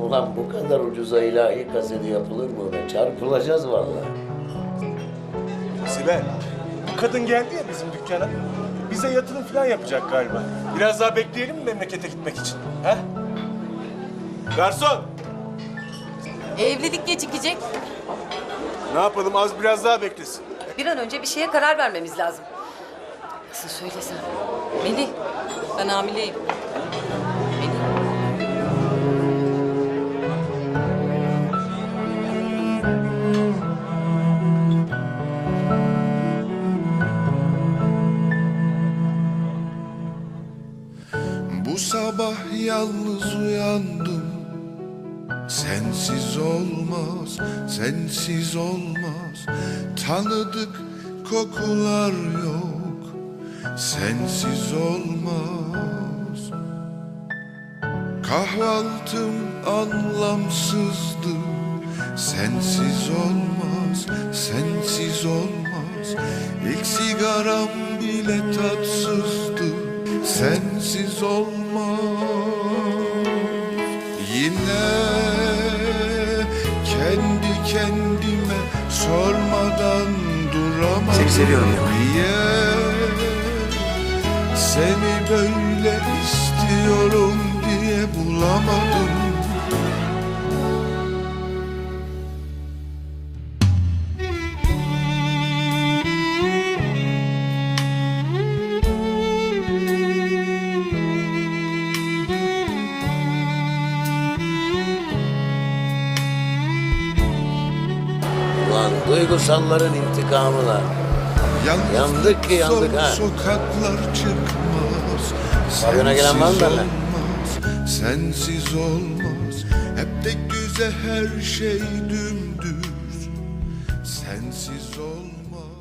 Ulan bu kadar ucuza ilahi kaseti yapılır mı be? Çarpılacağız vallahi. Sibel, bu kadın geldi ya bizim dükkana. Bize yatırım falan yapacak galiba. Biraz daha bekleyelim mi memlekete gitmek için? He? Garson, Evlilik gecikecek. ne yapalım az biraz daha beklesin. Bir an önce bir şeye karar vermemiz lazım. Nasıl söylesem? Melih, ben hamileyim. Bu sabah yalnız uyandım. Sensiz olmaz, sensiz olmaz. Tanıdık kokular yok Sensiz olmaz. Kahvaltım anlamsızdı Sensiz olmaz, sensiz olmaz. İlk sigaram bile tatsızdı Sensiz olmaz. Yine kendi kendime sormadan duramam. Seni seviyorum ya. Niye seni böyle istiyorum Ulan duygusalların intikamına. Yalnız Yandık ki yandık ha. Sokaklar çıkmaz Pavyona gelen var mı benimle? Sensiz olmaz Hep de güzel her şey dümdüz Sensiz olmaz